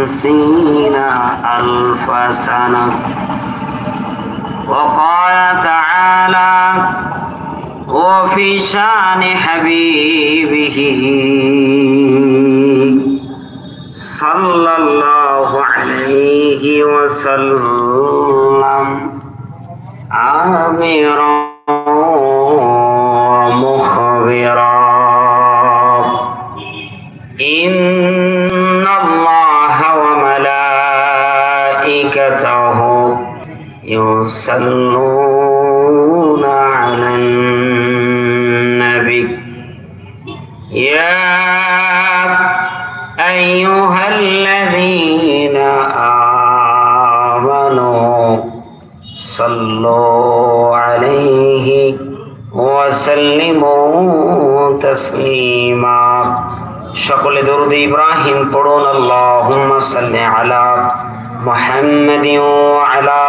خمسين ألف سنة. وقال تعالى وفي شان حبيبه. صلى الله عليه وسلم. يصلون على النبي يا أيها الذين آمنوا صلوا عليه وسلموا تسليما সকলে দরুদ ইব্রাহিম পড়ুন আল্লাহুম্মা সাল্লি আলা মুহাম্মাদিন ওয়া আলা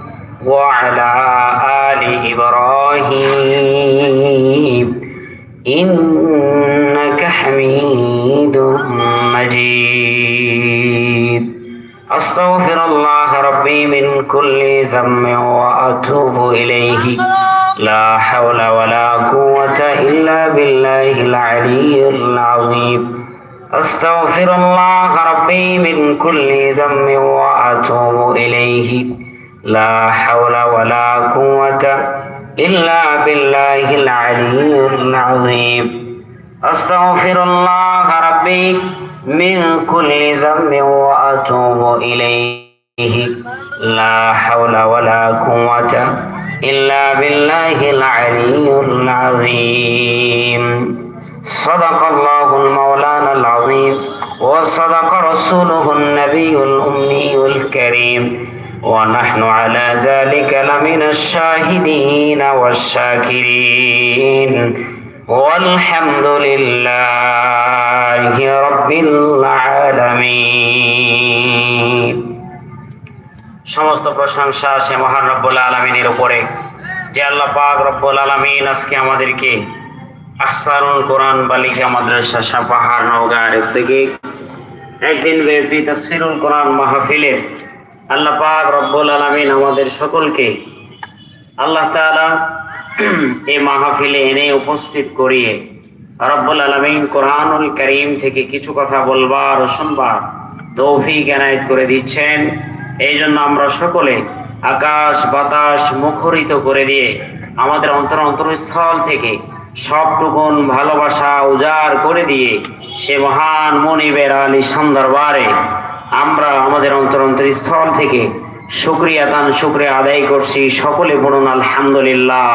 وعلى آل إبراهيم إنك حميد مجيد. أستغفر الله ربي من كل ذنب وأتوب إليه. لا حول ولا قوة إلا بالله العلي العظيم. أستغفر الله ربي من كل ذنب وأتوب إليه. لا حول ولا قوة إلا بالله العلي العظيم. أستغفر الله ربي من كل ذنب وأتوب إليه. لا حول ولا قوة إلا بالله العلي العظيم. صدق الله المولانا العظيم وصدق رسوله النبي الأمي الكريم. ونحن على ذلك لمن الشاهدين والشاكرين والحمد لله رب العالمين সমস্ত প্রশংসা সে মহান রব্বুল আলমিনের উপরে যে আল্লাহ পাক রব্বুল আলমিন আজকে আমাদেরকে আহসানুল কোরআন বালিকা মাদ্রাসা সাপাহার নওগাঁর থেকে একদিন ব্যাপী তাফসিরুল কোরআন মাহফিলে আল্লাহ পাক রব্বুল আলমিন আমাদের সকলকে আল্লাহ তাআলা এই মাহফিলে এনে উপস্থিত করিয়ে রব্বুল আলমিন কোরআনুল করিম থেকে কিছু কথা বলবার ও শুনবার তৌফিক এনায়েত করে দিচ্ছেন। এই জন্য আমরা সকলে আকাশ, বাতাস মুখরিত করে দিয়ে আমাদের অন্তর অন্তরস্থল থেকে সবটুকুন ভালোবাসা উজাড় করে দিয়ে সে মহান মনিবের আলী দরবারে আমরা আমাদের অন্তর অন্তর স্থল থেকে শুক্রিয়া তান শুক্রিয়া আদায় করছি। সকলে পড়ুন আলহামদুলিল্লাহ।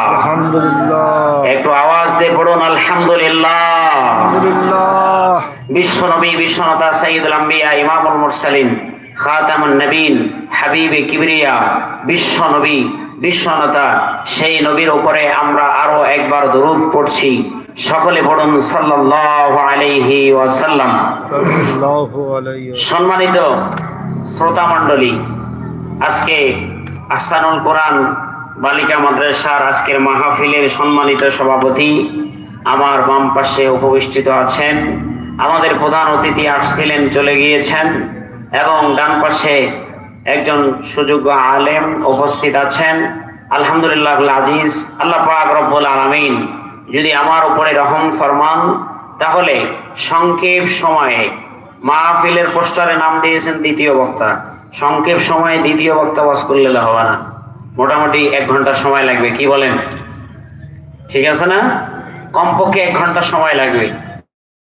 একটু আওয়াজ দিয়ে পড়ুন আলহামদুলিল্লাহ। আলহামদুলিল্লাহ। বিশ্ব নবী বিশ্বনতা সঈদুল আম্বিয়া ইমামুল মুরসালিন খাতামুন নবীন হাবিবে কিবরিয়া বিশ্ব নবী বিশ্বনতা সেই নবীর উপরে আমরা আরও একবার দরুদ পড়ছি। সকলে পড়ুন সাল্লাল্লাহু আলাইহি ওয়াসাল্লাম। সম্মানিত শ্রোতা মণ্ডলী আজকে আহসানুল কোরআন বালিকা মাদ্রাসার আজকের মাহফিলের সম্মানিত সভাপতি আমার বাম পাশে উপবিষ্টিত আছেন। আমাদের প্রধান অতিথি আসছিলেন চলে গিয়েছেন এবং ডান পাশে একজন সুযোগ্য আলেম উপস্থিত আছেন। আলহামদুলিল্লাহ আজিজ আল্লাহ পাক রব্বুল আলামিন। যদি আমার উপরে রহম ফরমান, তাহলে সংক্ষেপ সময়ে মাহফিলের পোস্টারে নাম দিয়েছেন দ্বিতীয় বক্তা। সংক্ষেপ সময়ে দ্বিতীয় বক্তা বাস করলে হবে না। মোটামুটি এক ঘণ্টা সময় লাগবে, কি বলেন? ঠিক আছে না? কমপক্ষে এক ঘণ্টা সময় লাগবে।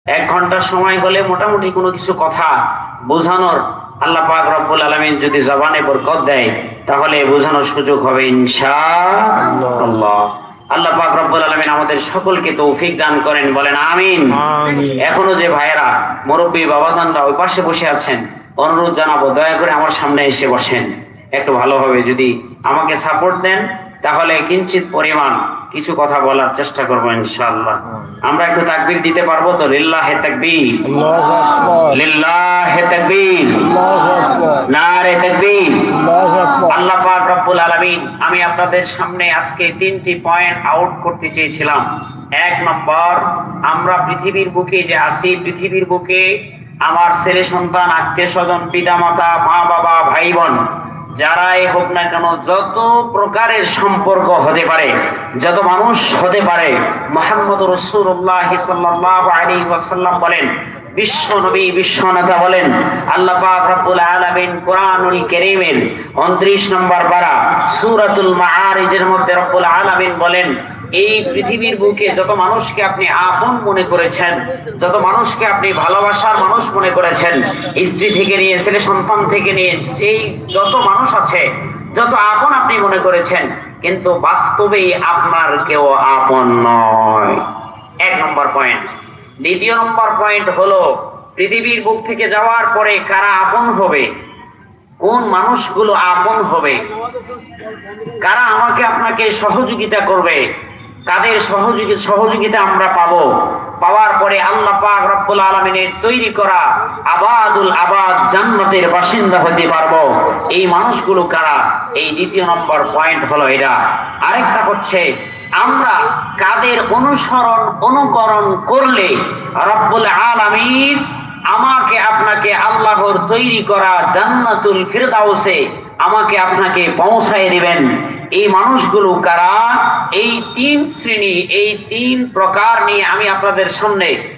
এক ঘণ্টা সময় হলে মোটামুটি কোনো কিছু কথা বোঝানোর আল্লাহ পাক রব্বুল আলামিন যদি জবানে বরকত দেয়, তাহলে বোঝানোর সুযোগ হবে ইনশাআল্লাহ আল্লাহ। পাক রব্বুল আলামিন আমাদের সকলকে তৌফিক দান করেন বলেন আমিন। আমিন। এখনও যে ভাইয়েরা মুরব্বী বাবাজানরা ওই পাশে বসে আছেন অনুরোধ জানাব দয়া করে আমার সামনে এসে বসেন। একটু ভালোভাবে যদি আমাকে সাপোর্ট দেন তাহলে কিঞ্চিত পরিমাণ কিছু কথা বলার চেষ্টা করব ইনশাআল্লাহ। আমরা একটু তাকবীর দিতে পারব তো? লিল্লাহে তাকবীর। লিল্লাহে তাকবীর। নারে তাকবীর। আল্লাহ পাক রব্বুল আলামিন আমি আপনাদের সামনে আজকে তিনটি পয়েন্ট আউট করতে চেয়েছিলাম। এক নম্বর আমরা পৃথিবীর বুকে যে আসি পৃথিবীর বুকে আমার ছেলে সন্তান আত্মীয় স্বজন পিতা মাতা মা বাবা ভাই বোন যারাই হোক না কেন, যত প্রকারের সম্পর্ক হতে পারে, যত মানুষ হতে পারে মোহাম্মদ রসুল্লাহ সাল্লাহ আলী ওয়াসাল্লাম বলেন বিশ্ব নবী, বিশ্ব নেতা বলেন, আল্লাহ পাক রব্বুল আলামিন কোরআনুল কারীমের 29 নম্বর পারা সূরাতুল মাআরিজের মধ্যে রব্বুল আলামিন বলেন, এই পৃথিবীর বুকে যত মানুষকে আপনি আপন মনে করেছেন, যত মানুষকে আপনি ভালোবাসার মানুষ মনে করেছেন, স্ত্রী থেকে নিয়ে, ছেলে সন্তান থেকে নিয়ে, এই যত মানুষ আছে, যত আপন আপনি মনে করেছেন, কিন্তু বাস্তবেই আপনার কেউ আপন নয়। এক নম্বর পয়েন্ট দ্বিতীয় নম্বর পয়েন্ট হলো, পৃথিবীর বুক থেকে যাওয়ার পরে কারা আপন হবে? কোন মানুষগুলো আপন হবে? কারা আমাকে আপনাকে সহযোগিতা করবে? তাদের সহযোগী, সহযোগিতা আমরা পাবো? পাওয়ার পরে আল্লাহ পাক রব্বুল আলমিনের তৈরি করা আবাদুল আবাদ জান্নাতের বাসিন্দা হতে পারব। এই মানুষগুলো কারা? এই দ্বিতীয় নম্বর পয়েন্ট হলো এরা আরেকটা হচ্ছে আমরা কাদের অনুসরণ, অনুকরণ করলে রব্বুল আলামিন আমাকে আপনাকে আল্লাহর তৈরি করা জান্নাতুল ফিরদাউসে আমাকে আপনাকে পৌঁছায় দিবেন। এই মানুষগুলো কারা? এই তিন শ্রেণি, এই তিন প্রকার নিয়ে আমি আপনাদের সামনে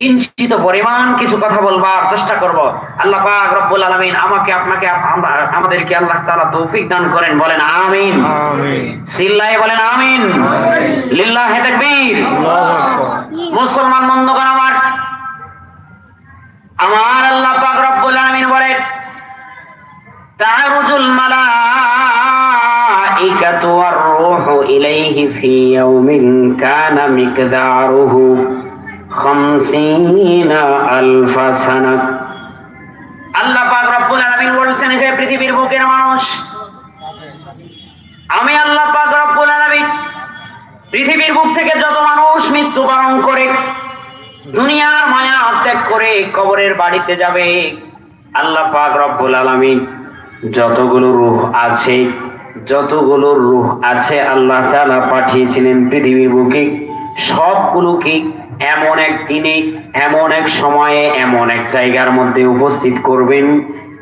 কিঞ্চিত পরিমাণ কিছু কথা বলবার চেষ্টা করব। আল্লাহ পাক রব্বুল আলামিন আমাকে আপনাকে আমাদেরকে আল্লাহ তাআলা তৌফিক দান করেন। বলেন আমিন। আমিন। সিল্লাই বলেন আমিন। লিল্লাহে তাকবীর। আল্লাহু আকবার। মুসলমান বন্ধুগণ আমার আমার আল্লাহ পাক রব্বুল আলামিন বলেন তারুজুল মালাইকাতু ওয়ার রূহু ইলাইহি ফি ইয়াউমিন কানা মিকদারুহু। 50 আলফা সানাত। আল্লাহ পাক পৃথিবীর বুকের মানুষ, আমি আল্লাহ পৃথিবীর থেকে যত মানুষ মৃত্যুবরণ করে, দুনিয়ার মায়া ত্যাগ করে কবরের বাড়িতে যাবে, আল্লাহ পাক রব্বুল আলামিন যতগুলো রূহ আছে, যতগুলো রূহ আছে আল্লাহ পাঠিয়েছিলেন পৃথিবীর বুকে, সবগুলোকে এমন এক দিনে এমন এক সময়ে এমন এক জায়গার মধ্যে উপস্থিত করবেন।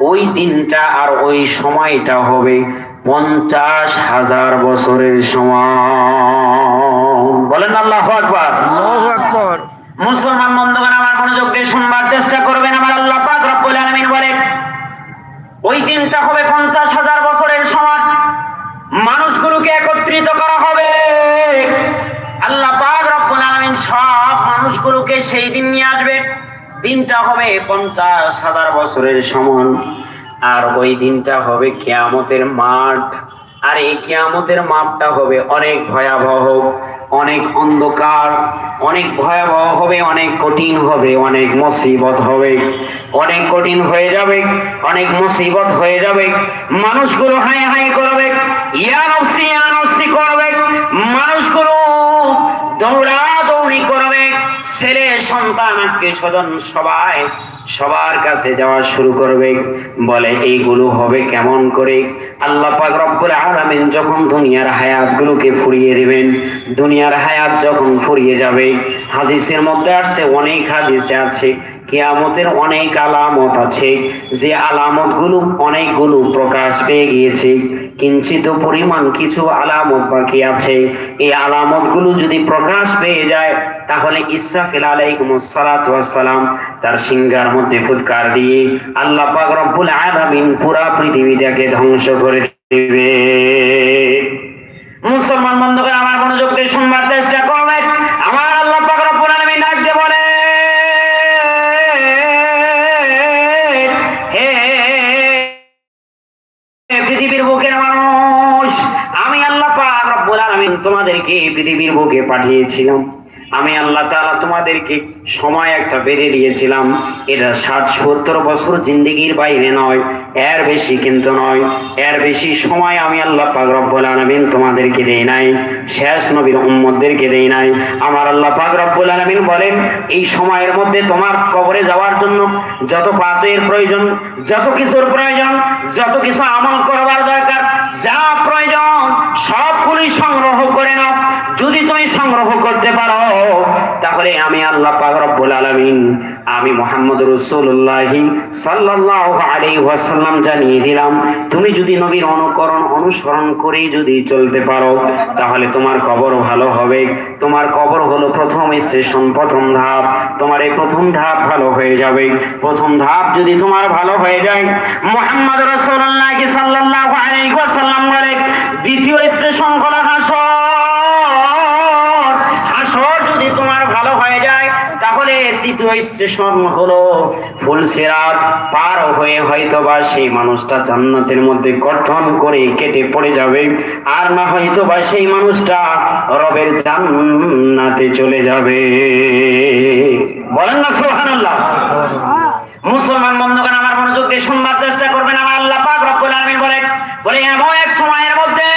ওই দিনটা আর ওই সময়টা হবে পঞ্চাশ হাজার বছরের সমান বলেন আল্লাহ আকবার। মুসলমান বন্ধুগণ আমার মনোযোগ দিয়ে শুনবার চেষ্টা করবেন। আমার আল্লাহ পাক রব্বুল আলামিন বলেন ওই দিনটা হবে পঞ্চাশ হাজার বছরের সমান মানুষগুলোকে একত্রিত করা মানুষগুলোকে সেই দিন নিয়ে আসবে। দিনটা হবে পঞ্চাশ হাজার বছরের সমান। আর ওই দিনটা হবে কিয়ামতের মাঠ। আর এই কিয়ামতের মাপটা হবে অনেক ভয়াবহ, অনেক অন্ধকার। অনেক ভয়াবহ হবে, অনেক কঠিন হবে, অনেক মুসিবত হবে। অনেক কঠিন হয়ে যাবে, অনেক মুসিবত হয়ে যাবে। মানুষগুলো হাই হাই করবে, ইয়া নফসি ইয়া নফসি করবে। মানুষগুলো করবে ছেলে, সন্তান, আত্মীয় স্বজন সবাই সবার কাছে যাওয়া শুরু করবে। বলে, এইগুলো হবে কেমন করে? আল্লাহ পাক রব্বুল আলামিন যখন দুনিয়ার হায়াতগুলোকে ফুরিয়ে দিবেন, দুনিয়ার হায়াত যখন ফুরিয়ে যাবে, হাদিসের মধ্যে আসছে, অনেক হাদিসে আছে কিয়ামতের অনেক আলামত আছে। যে আলামতগুলো অনেকগুলো প্রকাশ পেয়ে গিয়েছে। কিঞ্চিত পরিমাণ কিছু আলামত বাকি আছে। এই আলামতগুলো যদি প্রকাশ পেয়ে যায়, তাহলে ইসরাফিল ওয়াস সালাম তার সিংহার মধ্যে ফুৎকার দিয়ে আল্লাহ পাক রব্বুল আলামিন পুরা পৃথিবীটাকে ধ্বংস করে দেবে। মুসলমান বন্ধুগণ, আমার মনোযোগ দিয়ে শুনবার চেষ্টা তোমাদেরকে এই পৃথিবীর বুকে পাঠিয়েছিলাম। আমি আল্লাহ তালা তোমাদেরকে সময় একটা বেঁধে দিয়েছিলাম। এটা ষাট, সত্তর বছর জিন্দিগির বাইরে নয়, এর বেশি কিন্তু নয়। এর বেশি সময় আমি আল্লাহ পাক রব্বুল আলামিন তোমাদেরকে দেয় নাই। শেষ নবীর উম্মতদেরকে দেই নাই। আমার আল্লাহ পাক রব্বুল আলামিন বলেন, এই সময়ের মধ্যে তোমার কবরে যাওয়ার জন্য যত পাতের প্রয়োজন, যত কিছুর প্রয়োজন, যত কিছু আমল করবার দরকার, যা প্রয়োজন সবগুলি সংগ্রহ করে নাও। যদি তুমি সংগ্রহ করতে পারো, তাহলে আমি আল্লাহ পাক রব্বুল আলামিন, আমি মোহাম্মদ রাসূলুল্লাহ সাল্লাল্লাহু আলাইহি ওয়াসাল্লাম জানিয়ে দিলাম, তুমি যদি নবীর অনুকরণ অনুসরণ করে যদি চলতে পারো, তাহলে তোমার কবর ভালো হবে। তোমার কবর হলো প্রথম স্টেশন, প্রথম ধাপ। তোমার এই প্রথম ধাপ ভালো হয়ে যাবে। প্রথম ধাপ যদি তোমার ভালো হয়ে যায়, মোহাম্মদ রসোল্লাহ সাল্লাহ দ্বিতীয় স্টেশন করা হাসর। জান্নাতে চলে যাবে। বলেন না, সুবহানাল্লাহ। মুসলমান বন্ধুগণ, আমার মনোযোগ দিয়ে শুনবার চেষ্টা করবেন। আমার আল্লাহ পাক রব্বুল আলামিন বলেন, বলে, এমন এক সময়ের মধ্যে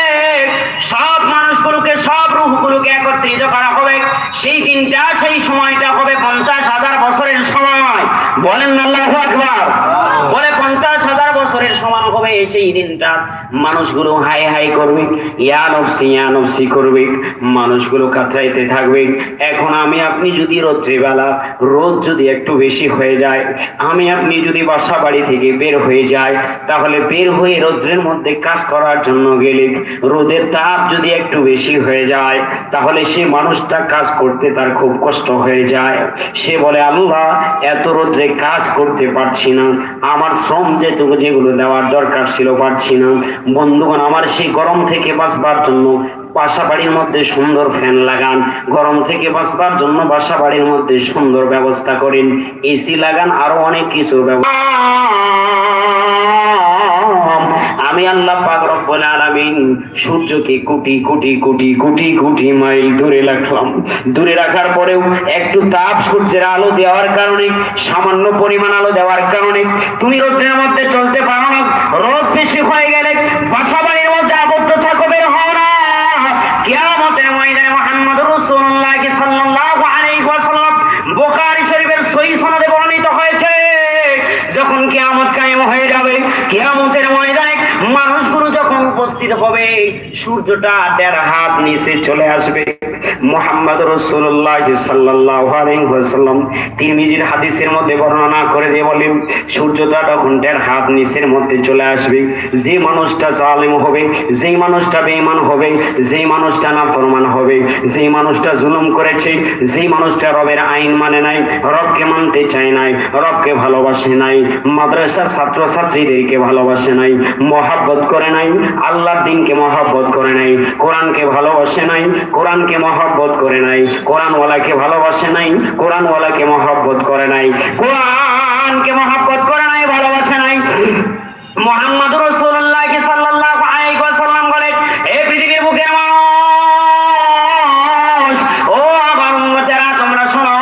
সব মানুষগুলোকে সব রূহগুলোকে একত্রিত করা হবে। সেই দিনটা, সেই সময়টা হবে পঞ্চাশ হাজার বছরের সময়। বলেন আল্লাহু আকবার। বলে পঞ্চাশ হাজার বছরের সমান হবে সেই দিনটা। মানুষগুলো হাই হাই করবে। ইয়া নফসি ইয়া নফসি করবে। মানুষগুলো কাতরাইতে থাকবে। এখন আমি, আপনি যদি রৌদ্রেবেলা রোদ যদি একটু বেশি হয়ে যায়, আমি, আপনি যদি বাসা বাড়ি থেকে বের হয়ে যায়, তাহলে বের হয়ে রোদ্রের মধ্যে কাজ করার জন্য গেলে রোদের তাপ যদি একটু বেশি হয়ে যায়, তাহলে সে মানুষটা কাজ করতে তার খুব কষ্ট হয়ে যায়। সে বলে, আল্লাহ, এত রোদ্রে কাজ করতে পারছি না। আমার শ্রম যেটুকু যেগুলো দেওয়ার দরকার ছিল পারছি না। বন্ধুগণ, আমার সেই গরম থেকে বাঁচবার জন্য বাসা বাড়ির মধ্যে সুন্দর ফ্যান লাগান, গরম থেকে বাঁচবার জন্য বাসা বাড়ির মধ্যে সুন্দর ব্যবস্থা করেন। এসি লাগান, আরও অনেক কিছু আমি আল্লাহ পাক রব্বুল সূর্যকে কোটি কোটি কোটি কোটি কোটি মাইল দূরে রাখলাম। দূরে রাখার পরেও একটু তাপ সূর্যের আলো দেওয়ার কারণে, সামান্য পরিমাণ আলো দেওয়ার কারণে, তুমি রোদ্রের মধ্যে চলতে পারো না। রোদ বেশি হয়ে গেলে বাসা বাড়ির মধ্যে ময়দানে মুহাম্মদ রাসূলুল্লাহ সাল্লাল্লাহু আলাইহি ওয়াসাল্লাম বুখারী শরীফের সহিহ সনদে বর্ণিত হয়েছে, যখন কিয়ামত কায়েম হয়ে যাবে, কিয়ামতের ময়দানে মানুষ উপস্থিত হবে সূর্যটা দেড় হাত নিচে চলে আসবে। মোহাম্মদ রসুল্লাহ আলাইহি ওয়াসাল্লাম তিরমিজির হাদিসের মধ্যে বর্ণনা করে দিয়ে বলেন, সূর্যটা তখন দেড় হাত নিচের মধ্যে চলে আসবে। যে মানুষটা জালিম হবে যেই মানুষটা বেঈমান হবে যেই মানুষটা নাফরমান হবে যেই মানুষটা জুলুম করেছে যেই মানুষটা রবের আইন মানে নাই, রবকে মানতে চায় নাই, রবকে ভালোবাসে নাই, মাদ্রাসার ছাত্র ছাত্রীদেরকে ভালোবাসে নাই, মহাব্বত করে নাই আল্লাহর দিনকে মহাব্বত করে নাই, কোরআনকে ভালোবাসে নাই, কোরআনকে মহাব্বত করে নাই, কোরআনওয়ালাকে ভালোবাসে নাই, কোরআনওয়ালাকে মহাব্বত করে নাই, কোরআনকে মহাব্বত করে নাই, ভালোবাসে নাই। মোহাম্মদ রসুল্লাহ সাল্লাল্লাহু আলাইহি ওয়াসাল্লাম বলে এই পৃথিবীর বুকের মানুষ, ও আমার উম্মতেরা, তোমরা শোনো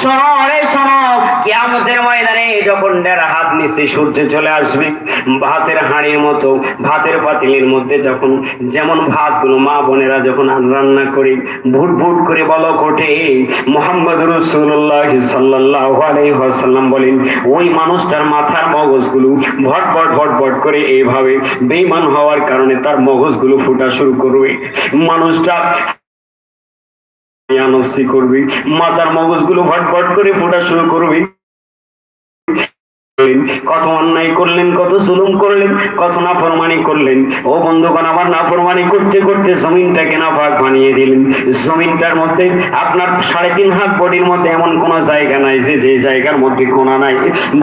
শোনো রে, শোনো। কিয়ামতের ময়দানে যখন দেড় হাত নিচে সূর্য চলে আসবে। ভাতের হাঁড়ির মতো, ভাতের পাতিলের মধ্যে যখন, যেমন ভাতগুলো মা বোনেরা যখন রান্না করে, ভুট ভুট করে বলক ওঠে মোহাম্মদ রসুল্লাহ আলাইহি বলেন, ওই মানুষটার মাথার মগজগুলো ভট ভট ভট ভট করে এইভাবে বেইমান হওয়ার কারণে তার মগজগুলো ফুটা শুরু করবে। মানুষটা করবে মাথার মগজগুলো ভট ভট করে ফোটা শুরু করবে। কত অন্যায় করলেন, কত জুলুম করলেন, কত নাফরমানি করলেন। ও বন্ধুগণ, আবার নাফরমানি করতে করতে জমিনটাকে নাফাক বানিয়ে দিলেন। জমিনটার মধ্যে আপনার সাড়ে তিন হাত বডির মধ্যে এমন কোন জায়গা নাই যে যে জায়গার মধ্যে কোনা নাই।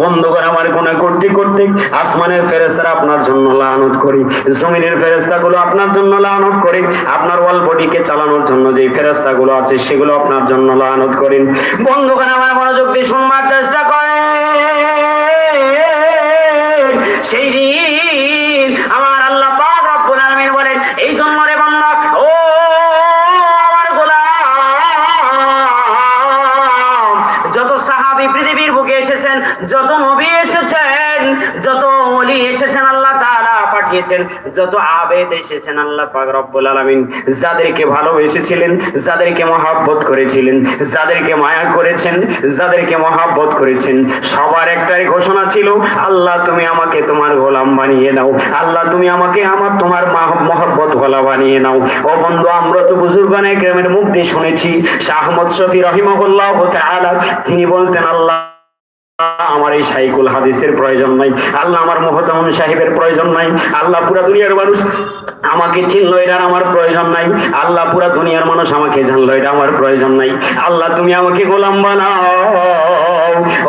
বন্ধুগণ, আমার কোনা করতে করতে আসমানের ফেরেস্তারা আপনার জন্য লানত করি, জমিনের ফেরেস্তাগুলো আপনার জন্য লানত করে, আপনার ওয়াল বডিকে চালানোর জন্য যে ফেরেস্তাগুলো আছে সেগুলো আপনার জন্য লানত করেন। বন্ধুগণ, আমার মনোযোগ দিয়ে শুনবার চেষ্টা করেন। পাঠিয়েছেন যত আবেদ এসেছেন আল্লাহ পাক রব্বুল আলামিন, যাদেরকে ভালোবেসেছিলেন, যাদেরকে মহাব্বত করেছিলেন, যাদেরকে মায়া করেছেন, যাদেরকে মহাব্বত করেছেন, সবার একটাই ঘোষণা ছিল, আল্লাহ তুমি আমাকে তোমার গোলাম বানিয়ে নাও আল্লাহ তুমি আমাকে আমার তোমার মহব্বত গোলা বানিয়ে নাও ও বন্ধু, আমরা তো বুজুর্গানে গ্রামের মুখ দিয়ে শুনেছি, শাহ আহমদ শফি রহিমহুল্লাহ তিনি বলতেন, আল্লাহ আমার এই সাইকুল হাদিসের প্রয়োজন নাই। আল্লাহ আমার মোহতামন সাহেবের প্রয়োজন নাই। আল্লাহ পুরা দুনিয়ার মানুষ আমাকে চিনলো এটার আমার প্রয়োজন নাই। আল্লাহ পুরা দুনিয়ার মানুষ আমাকে জানলো এটা আমার প্রয়োজন নাই। আল্লাহ তুমি আমাকে গোলাম বানাও।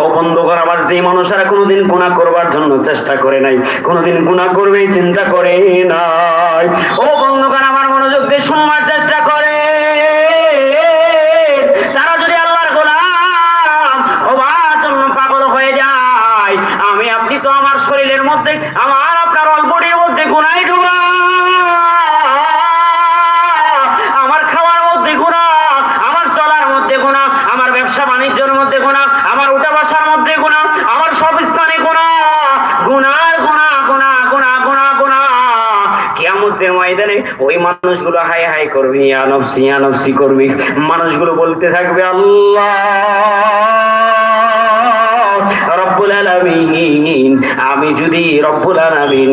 ও বন্ধুগণ, আমার যে মানুষেরা কোনোদিন গুণা করবার জন্য চেষ্টা করে নাই, কোনোদিন গুণা করবে চিন্তা করে নাই। ও বন্ধুগণ, আমার মনোযোগ দিয়ে শুনবার ময়দানে ওই মানুষগুলো হাই হাই করবে, ইয়া নফসি করবে। মানুষগুলো বলতে থাকবে, আল্লাহ রব্বুল আলামিন, আমি যদি রব্বুল আলামিন,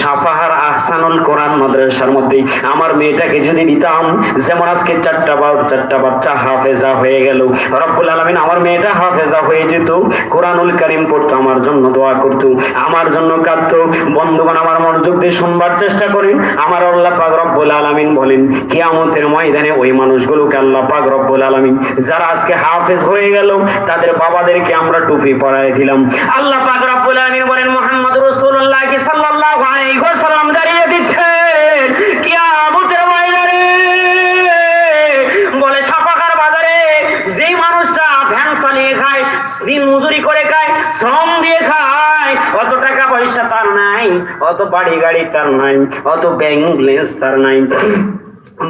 সাফাহার আহসানুল কোরআন মাদ্রাসার মধ্যে আমার মেয়েটাকে যদি দিতাম, যেমন আজকে চারটা বা চারটা বাচ্চা হাফেজা হয়ে গেল। রব্বুল আলামিন আমার মেয়েটা হাফেজা হয়ে যেত, কোরআনুল কারিম পড়তো, আমার জন্য দোয়া করত, আমার জন্য কাঁদতো। বন্ধুগণ, আমার মনোযোগ দিয়ে শুনবার চেষ্টা করেন। আমার আল্লাহ পাক রব্বুল আলামিন বলেন, কিয়ামতের ময়দানে ওই মানুষগুলোকে আল্লাহ পাক রব্বুল আলামিন, যারা আজকে হাফেজ হয়ে গেল, তাদের বাবাদেরকে আমরা টুপি পরায় দিলাম। আল্লাহ পাক রব্বুল আলামিন বলেন, মুহাম্মদ রাসূলুল্লাহ সাল্লাল্লাহু আলাইহি ওয়াসাল্লাম কিয়ামতের ময়দানে। বলে বাজারে যেই মানুষটা চালিয়ে খায়, দিন মজুরি করে খায়, শ্রম দিয়ে খায়, অত টাকা পয়সা তার নাই, অত বাড়ি গাড়ি তার নাই, অত ব্যাংক ব্যালেন্স তার নাই।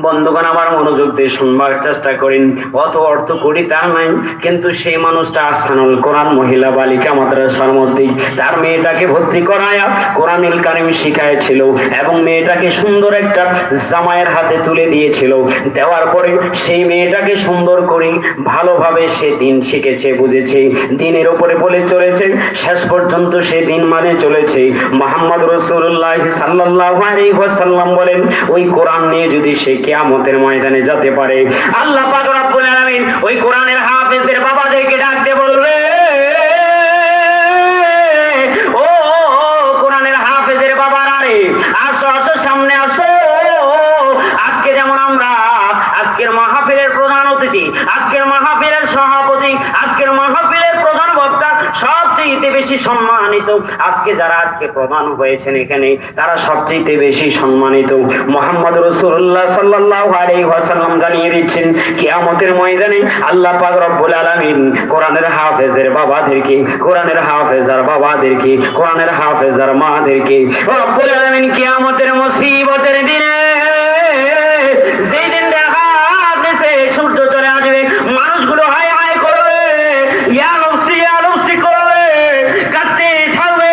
বন্ধুগণ, আমার মনোযোগ দিয়ে শুনবার চেষ্টা করেন। অত অর্থ করি তার নাই, কিন্তু সেই মানুষটা আসানুল কোরআন, মহিলা বালিকা মাদ্রাসার মধ্যে। তার মেয়েটাকে ভর্তি করায়া কোরআনুল কারিম শিখাইছিল এবং মেয়েটাকে সুন্দর একটা জামাইয়ের হাতে তুলে দিয়েছিল। দেওয়ার পরে সেই মেয়েটাকে সুন্দর করে ভালোভাবে সে দিন শিখেছে, বুঝেছে। দিনের উপরে বলে চলেছে, শেষ পর্যন্ত সে দিন মানে চলেছে। মোহাম্মদ রসুল্লাহ সাল্লাল্লাহু আলাইহি ওয়াসাল্লাম বলেন, ওই কোরআন নিয়ে যদি সে কিয়ামতের ময়দানে যেতে পারে। আল্লাহ পাক রব্বুল আলামিন ওই কোরআনের বেশি সম্মানিত। আজকে যারা আজকে প্রধান হয়েছেন এখানে, তারা সবচেয়ে বেশি সম্মানিত। মোহাম্মদ রসুল্লাহ সাল্লাল্লাহু আলাইহি ওয়াসাল্লাম জানিয়ে দিচ্ছেন, কিয়ামতের ময়দানে আল্লাহ পাক রব্বুল আলামিন কোরআনের হাফেজের বাবাদেরকে, কোরআনের হাফেজার বাবাদেরকে, কোরআনের হাফেজার মাদেরকে, রব্বুল আলামিন কিয়ামতের মুসিবতের দিনে যেই দিন দেখা দেশে সূর্য চলে আসবে মানুষগুলো হাই হাই করবে ইয়া নফসি ইয়া নফসি করবে কাঁদতে থাকবে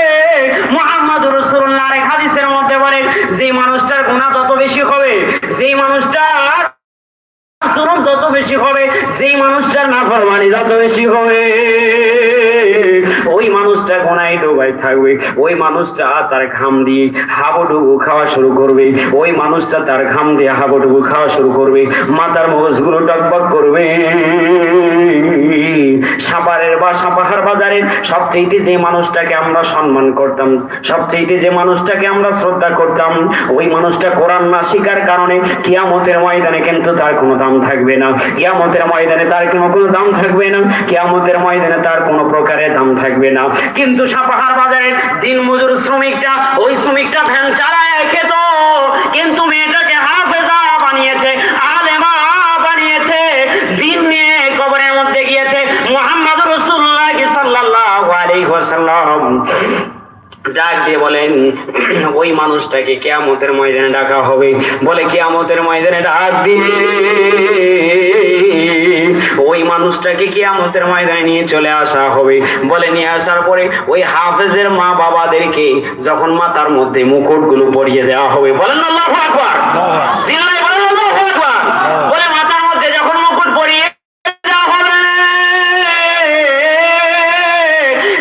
মুহাম্মদ রাসূলুল্লাহ এক হাদিসের মধ্যে বলেন যে মানুষটার গুনাহ যত বেশি হবে যেই মানুষটার জুলুম যত বেশি মানুষটার না নাফরমানি যত বেশি হবে। ওই মানুষটা গোনায় ডোবাই থাকবে, ওই মানুষটা তার ঘাম দিয়ে হাবুডুবু খাওয়া শুরু করবে, ওই মানুষটা তার ঘাম দিয়ে হাবুডুবু খাওয়া শুরু করবে, মাথার মগজগুলো টকবক করবে। সাপারের বা সাপাহার বাজারের সবচেয়ে যে মানুষটাকে আমরা সম্মান করতাম সবচেয়ে যে মানুষটাকে আমরা শ্রদ্ধা করতাম, ওই মানুষটা কোরআন না শিকার কারণে কিয়ামতের ময়দানে কিন্তু তার কোনো দাম থাকবে না। কিয়ামতের ময়দানে তার কোনো কোনো দাম থাকবে না। কিয়ামতের ময়দানে তার কোনো প্রকারের দাম থাকবে না। কিন্তু সাপাহার বাজারের দিন মজুর শ্রমিকটা, ওই শ্রমিকটা ভ্যান চালায় খেত কিন্তু মেয়েটাকে হাফেজা বানিয়েছে ডাক দিয়ে বলেন, ওই মানুষটাকে কেয়ামতের ময়দানে ডাকা হবে। বলে কেয়ামতের ময়দানে ডাক দিয়ে ওই মানুষটাকে কি আমাদের ময়দানে নিয়ে চলে আসা হবে? বলে নিয়ে আসার পরে ওই হাফেজের মা বাবাদেরকে যখন মাথার মধ্যে মুকুটগুলো পরিয়ে দেওয়া হবে, বলেন মুকুট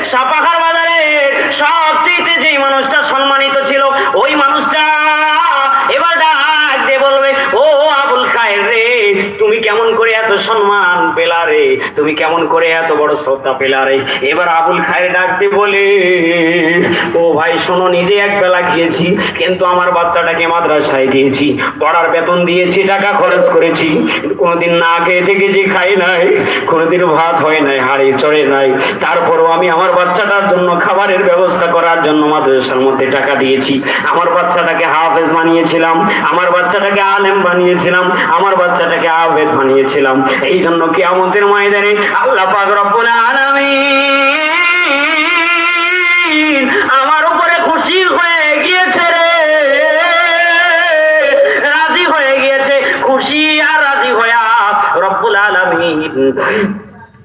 সাপাখার বাজারে সবচেয়ে যে মানুষটা সম্মানিত তুমি কেমন করে এত বড় শ্রদ্ধা পেলা? রে এবার আবুল খায়ের ডাকতে বলে। ও ভাই, শোনো, নিজে এক বেলা খেয়েছি, কিন্তু আমার বাচ্চাটাকে মাদ্রাসায় দিয়েছি। পড়ার বেতন দিয়েছি, টাকা খরচ করেছি। কোনোদিন না খেয়ে দেখেছি খাই নাই, কোনোদিন ভাত হয় নাই, হাড়ি চড়ে নাই। তারপরও আমি আমার বাচ্চাটার জন্য খাবারের ব্যবস্থা করার জন্য মাদ্রাসার মধ্যে টাকা দিয়েছি। আমার বাচ্চাটাকে হাফেজ বানিয়েছিলাম, আমার বাচ্চাটাকে আলেম বানিয়েছিলাম, আমার বাচ্চাটাকে আবেদ বানিয়েছিলাম। এই জন্য কি আমাদের ময়দানে আল্লাহ পাক আলামিন আমার উপরে খুশি হয়ে গিয়েছে রে। রাজি হয়ে গিয়েছে, খুশি আর রাজি হয়া রব্বুল আলামিন।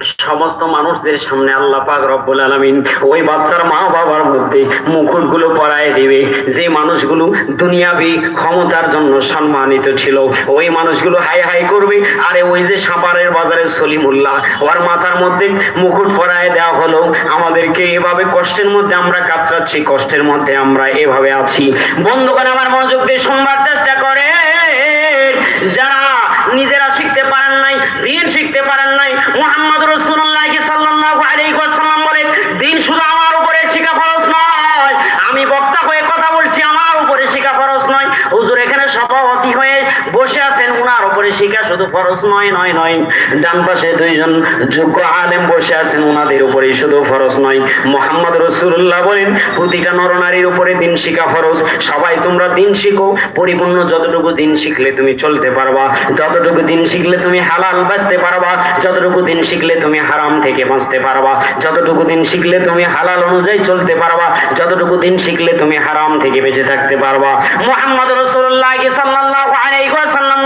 সমস্ত মানুষদের সামনে আল্লাহ পাক রব্বুল আলামিন ওই বাচ্চার মা বাবার মধ্যে মুকুটগুলো পরায় দিবে। যে মানুষগুলো দুনিয়াবি ক্ষমতার জন্য সম্মানিত ছিল, ওই মানুষগুলো হাই হাই করবে। আরে ওই যে সাপারের বাজারে সলিমুল্লাহ, ওর মাথার মধ্যে মুকুট পরায় দেওয়া হলো। আমাদেরকে এভাবে কষ্টের মধ্যে আমরা কাতরাচ্ছি, কষ্টের মধ্যে আমরা এভাবে আছি। বন্ধুগণ, আমার মনোযোগ দিয়ে শুনবার চেষ্টা করে যারা নিজেরা শিখতে পারেন নাই দিন শিখতে পারেন নাই মোহাম্মদ রসুল্লাহ সাল্লাল্লাহু আলাইহি ওয়াসাল্লাম বলেন দিন শুধু আমার উপরে শিখা ফরজ নয় আমি বক্তা হয়ে কথা বলছি আমার উপরে শিখা ফরজ নয় হুজুর সভাপতি হয়ে বসে আছেন উপরে শিখা, শুধু ফরজ নয় নয় নয়। ডান পাশে দুইজন যোগ্য আলেম বসে আছেন, উনাদের উপরে শুধু ফরজ নয়। মোহাম্মদ রসুল্লাহ বলেন, প্রতিটা নরনারীর উপরে দিন শিখা ফরজ। সবাই তোমরা দিন শিখো, পরিপূর্ণ যতটুকু দিন শিখলে তুমি চলতে পারবা। যতটুকু দিন শিখলে তুমি হালাল বাঁচতে পারবা। যতটুকু দিন শিখলে তুমি হারাম থেকে বাঁচতে পারবা। যতটুকু দিন শিখলে তুমি হালাল অনুযায়ী চলতে পারবা। যতটুকু দিন শিখলে তুমি হারাম থেকে বেঁচে থাকতে পারবা। মোহাম্মদ রসুল্লাহ ওয়াসাল্লাম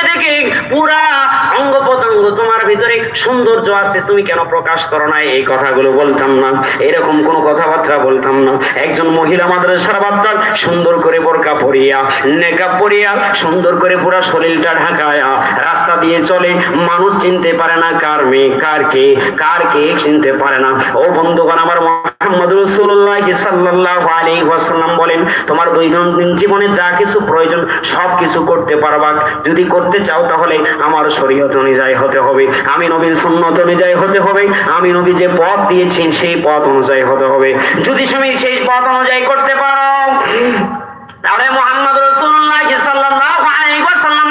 দেখে দেখে পুরা প্রত্যঙ্গ তোমার ভিতরে সৌন্দর্য আছে, তুমি কেন প্রকাশ করো না এই কথাগুলো বলতাম না, এরকম কোনো কথাবার্তা বলতাম না। একজন মহিলা মাদ্রাসার বাচ্চা সুন্দর করে বোরকা পরিয়া, নেকাব পরিয়া, সুন্দর করে পুরা শরীরটা ঢাকায়া, রাস্তা দিয়ে চলে, মানুষ চিনতে পারে না কার মেয়ে, কার কে কার কে চিনতে পারে না। ও বন্ধুগণ, আমার মোহাম্মদ রাসূলুল্লাহ সাল্লাল্লাহু আলাইহি ওয়াসাল্লাম বলেন, তোমার দৈনন্দিন জীবনে যা কিছু প্রয়োজন সব কিছু করতে পারবা। যদি করতে চাও তাহলে আমার শরীয়ত অনুযায়ী হতে হবে। আমি নবীর সুন্নত অনুযায়ী হতে হবে। আমি নবী যে পথ দিয়েছি সেই পথ অনুযায়ী হতে হবে। যদি তুমি সেই পথ অনুযায়ী করতে পারো, তাহলে মোহাম্মদ আলাইহি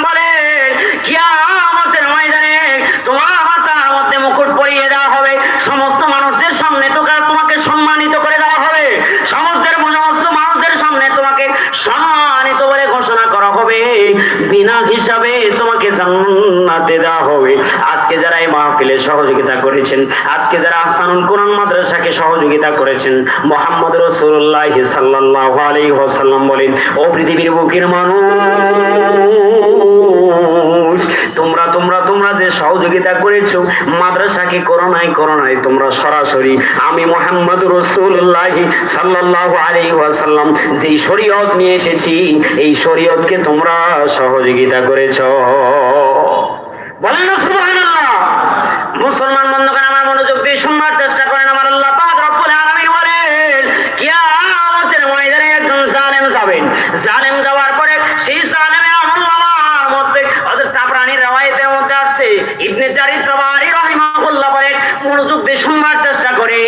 বলেন, কিয়ামতের ময়দানে তোমার মধ্যে মুকুট পরিয়ে দেওয়া হবে। সমস্ত মানুষদের সামনে তোমাকে সম্মানিত করে দেওয়া হবে। সমস্ত সমস্ত মানুষদের সামনে তোমাকে সম্মানিত বলে ঘোষণা করা হবে। বিনা হিসাবে তোমাকে জান্নাতে দেওয়া হবে। আজকে যারা এই মাহফিলে সহযোগিতা করেছেন, আজকে যারা আহসানুল কোরআন মাদ্রাসাকে সহযোগিতা করেছেন, মোহাম্মদ রসুল্লাহ সাল্লাহ আলী হোসাল্লাম বলেন, ও পৃথিবীর বুকের মানুষ তোমরা তোমরা তোমরা যে সহযোগিতা করেছ মাদ্রাসাকে করোনায়? করোনায় তোমরা সরাসরি, আমি মোহাম্মদ রসুল্লাহ সাল্লাল্লাহু আলাইহি ওয়াসাল্লাম যেই শরীয়ত নিয়ে এসেছি, এই শরীয়তকে তোমরা সহযোগিতা করেছ। বলেন মুসলমান বন্ধুগণ, আমার মনোযোগ দিয়ে শুনবার চেষ্টা করেন, আমার আল্লাহ পাক রব্বুল আলামিন বলেন কিয়ামতের ময়দানে একজন জালেম যাবেন জালেম যাওয়ার পরে সেই জালেমের আমল নামার মধ্যে হযরত তাবরানীর রওয়ায়াতের মধ্যে আসছে ইবনে জারির তাবারি রাহিমাহুল্লাহ বলেন মনোযোগ দিয়ে শুনবার চেষ্টা করে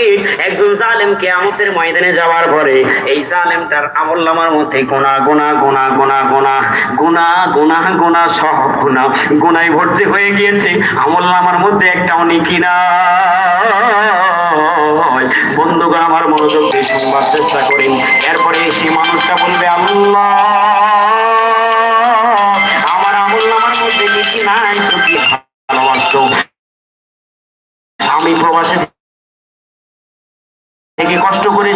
একজন জালেম কিয়ামতের ময়দানে যাওয়ার পরে এই জালেমটার আমল নামার মধ্যে গোনা গোনা গোনা গোনা গোনা গোনা গোনা গোনা সহ গোনা গোনায় ভর্তি হয়ে গিয়েছে। আমল নামার মধ্যে একটাও নেকি নাই। বন্ধুগণ, আমার মনোযোগ দিয়ে শুনবার চেষ্টা করেন। এরপরে সেই মানুষটা বলবে, আল্লাহ নাই, তো কি ভালোবাসতো? আমি প্রবাসে থেকে কষ্ট করে